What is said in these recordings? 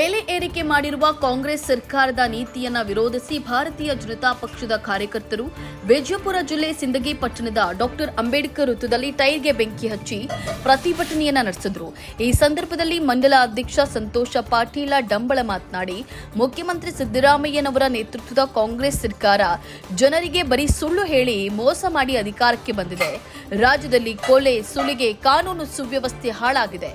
ಬೆಲೆ ಏರಿಕೆ ಮಾಡಿರುವ ಕಾಂಗ್ರೆಸ್ ಸರ್ಕಾರದ ನೀತಿಯನ್ನ ವಿರೋಧಿಸಿ ಭಾರತೀಯ ಜನತಾ ಪಕ್ಷದ ಕಾರ್ಯಕರ್ತರು ವಿಜಯಪುರ ಜಿಲ್ಲೆ ಸಿಂದಗಿ ಪಟ್ಟಣದ ಡಾಕ್ಟರ್ ಅಂಬೇಡ್ಕರ್ ವೃತ್ತದಲ್ಲಿ ಟೈರ್ಗೆ ಬೆಂಕಿ ಹಚ್ಚಿ ಪ್ರತಿಭಟನೆಯನ್ನ ನಡೆಸಿದ್ರು. ಈ ಸಂದರ್ಭದಲ್ಲಿ ಮಂಡಲ ಅಧ್ಯಕ್ಷ ಸಂತೋಷ ಪಾಟೀಲ ಡಂಬಳ ಮಾತನಾಡಿ, ಮುಖ್ಯಮಂತ್ರಿ ಸಿದ್ದರಾಮಯ್ಯನವರ ನೇತೃತ್ವದ ಕಾಂಗ್ರೆಸ್ ಸರ್ಕಾರ ಜನರಿಗೆ ಬರೀ ಸುಳ್ಳು ಹೇಳಿ ಮೋಸ ಮಾಡಿ ಅಧಿಕಾರಕ್ಕೆ ಬಂದಿದೆ. ರಾಜ್ಯದಲ್ಲಿ ಕೊಲೆ, ಸುಲಿಗೆ, ಕಾನೂನು ಸುವ್ಯವಸ್ಥೆ ಹಾಳಾಗಿದೆ.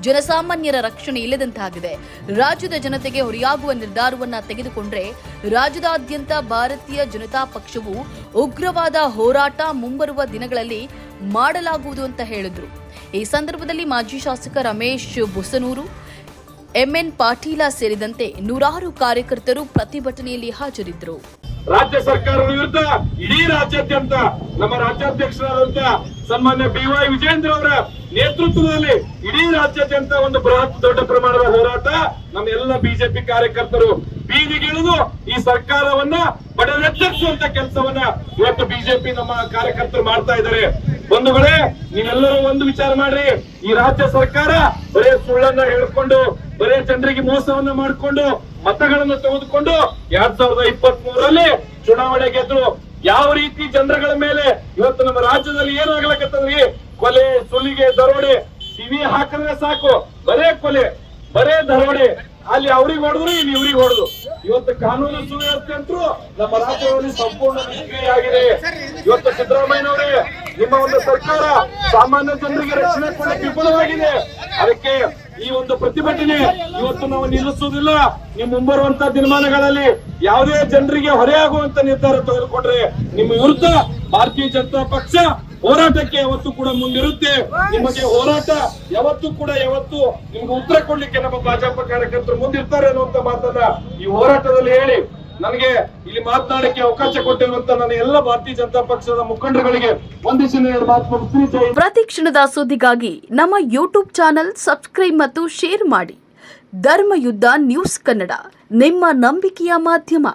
ಜನಸಾಮಾನ್ಯರ ರಕ್ಷಣೆ ಇಲ್ಲದಂತಾಗಿದೆ. ರಾಜ್ಯದ ಜನತೆಗೆ ಹೊರೆಯಾಗುವ ನಿರ್ಧಾರವನ್ನ ತೆಗೆದುಕೊಂಡ್ರೆ ರಾಜ್ಯದಾದ್ಯಂತ ಭಾರತೀಯ ಜನತಾ ಪಕ್ಷವು ಉಗ್ರವಾದ ಹೋರಾಟ ಮುಂಬರುವ ದಿನಗಳಲ್ಲಿ ಮಾಡಲಾಗುವುದು ಅಂತ ಹೇಳಿದ್ರು. ಈ ಸಂದರ್ಭದಲ್ಲಿ ಮಾಜಿ ಶಾಸಕ ರಮೇಶ್ ಬುಸನೂರು, ಎಂಎನ್ ಪಾಟೀಲ ಸೇರಿದಂತೆ ನೂರಾರು ಕಾರ್ಯಕರ್ತರು ಪ್ರತಿಭಟನೆಯಲ್ಲಿ ಹಾಜರಿದ್ದರು. ರಾಜ್ಯ ಸರ್ಕಾರದ ವಿರುದ್ಧ ಇಡೀ ರಾಜ್ಯಾದ್ಯಂತ, ನಮ್ಮ ರಾಜ್ಯಾಧ್ಯಕ್ಷರಾದಂತ ಸನ್ಮಾನ್ಯ ಬಿ ವೈ ವಿಜೇಂದ್ರ ಅವರ ನೇತೃತ್ವದಲ್ಲಿ ಇಡೀ ರಾಜ್ಯಾದ್ಯಂತ ಒಂದು ಬೃಹತ್ ದೊಡ್ಡ ಪ್ರಮಾಣದ ಹೋರಾಟ ನಮ್ಮ ಎಲ್ಲ ಬಿಜೆಪಿ ಕಾರ್ಯಕರ್ತರು ಬೀದಿಗಿಳಿದು ಈ ಸರ್ಕಾರವನ್ನ ಬಡನೆತ್ತರಿಸುವಂತ ಕೆಲಸವನ್ನ ಇವತ್ತು ಬಿಜೆಪಿ ನಮ್ಮ ಕಾರ್ಯಕರ್ತರು ಮಾಡ್ತಾ ಇದ್ದಾರೆ. ಬಂಧುಗಳೇ, ನೀವೆಲ್ಲರೂ ಒಂದು ವಿಚಾರ ಮಾಡ್ರಿ. ಈ ರಾಜ್ಯ ಸರ್ಕಾರ ಬರೇ ಸುಳ್ಳನ್ನ ಹೇಳ್ಕೊಂಡು, ಬರೇ ಜನರಿಗೆ ಮೋಸವನ್ನ ಮಾಡಿಕೊಂಡು ಮತಗಳನ್ನು ತೆಗೆದುಕೊಂಡು ಎರಡ್ ಸಾವಿರದ ಇಪ್ಪತ್ತ್ ಮೂರರಲ್ಲಿ ಚುನಾವಣೆ ಗೆದ್ರು. ಯಾವ ರೀತಿ ಜನರಗಳ ಮೇಲೆ ಇವತ್ತು ನಮ್ಮ ರಾಜ್ಯದಲ್ಲಿ ಏನಾಗ್ಲಕತ್ತದ್ರಿ ಕೊಲೆ, ಸುಲಿಗೆ, ದರೋಡೆ. ಟಿವಿ ಹಾಕಿದ್ರೆ ಸಾಕು. ಬರೇ ಕೊಲೆ, ಬರೇ ದರೋಡೆ. ಅಲ್ಲಿ ಅವ್ರಿಗೆ ಹೊಡೆದ್ರು, ಇಲ್ಲಿ ಇವ್ರಿಗೆ ಹೊಡೆದು ಇವತ್ತು ಕಾನೂನು ಸುವ್ಯವಸ್ಥೆ ಅಂತೂ ನಮ್ಮ ರಾಜ್ಯದಲ್ಲಿ ಸಂಪೂರ್ಣ ನಿಷ್ಕ್ರಿಯ ಆಗಿದೆ. ಇವತ್ತು ಸಿದ್ದರಾಮಯ್ಯನವರೇ ನಿಮ್ಮ ಒಂದು ಸರ್ಕಾರ ಸಾಮಾನ್ಯ ಜನರಿಗೆ ರಕ್ಷಣೆ ಕೊಡಕ್ಕೆ ವಿಫಲವಾಗಿದೆ ಅದಕ್ಕೆ ಈ ಒಂದು ಪ್ರತಿಭಟನೆ ಇವತ್ತು ನಾವು ನಿಲ್ಲಿಸುವುದಿಲ್ಲ ನಿಮ್ ಮುಂಬರುವಂತ ದಿನಮಾನಗಳಲ್ಲಿ ಯಾವುದೇ ಜನರಿಗೆ ಹೊರೆಯಾಗುವಂತ ನಿರ್ಧಾರ ತೆಗೆದುಕೊಂಡ್ರೆ ನಿಮ್ಮ ವಿರುದ್ಧ ಭಾರತೀಯ ಜನತಾ ಪಕ್ಷ ಹೋರಾಟಕ್ಕೆ ಯಾವತ್ತು ಕೂಡ ಮುಂದಿರುತ್ತೆ. ನಿಮಗೆ ಹೋರಾಟ ಯಾವತ್ತೂ ಕೂಡ ಯಾವತ್ತು ನಿಮ್ಗೆ ಉತ್ತರ ಕೊಡ್ಲಿಕ್ಕೆ ನಮ್ಮ ಭಾಜಪ ಕಾರ್ಯಕರ್ತರು ಮುಂದಿರ್ತಾರೆ ಅನ್ನುವಂತ ಮಾತನ್ನ ಈ ಹೋರಾಟದಲ್ಲಿ ಹೇಳಿ ನನಗೆ ಇಲ್ಲಿ ಮಾತನಾಡಕ್ಕೆ ಅವಕಾಶ ಕೊಟ್ಟಿರುವಂತ ನನ್ನ ಎಲ್ಲ ಭಾರತೀಯ ಜನತಾ ಪಕ್ಷದ ಮುಖಂಡರುಗಳಿಗೆ ಒಂದಿಷ್ಟು. ಪ್ರತಿ ಕ್ಷಣದ ಸುದ್ದಿಗಾಗಿ ನಮ್ಮ ಯೂಟ್ಯೂಬ್ ಚಾನೆಲ್ ಸಬ್ಸ್ಕ್ರೈಬ್ ಮತ್ತು ಶೇರ್ ಮಾಡಿ. ಧರ್ಮಯುದ್ಧ ನ್ಯೂಸ್ ಕನ್ನಡ, ನಿಮ್ಮ ನಂಬಿಕೆಯ ಮಾಧ್ಯಮ.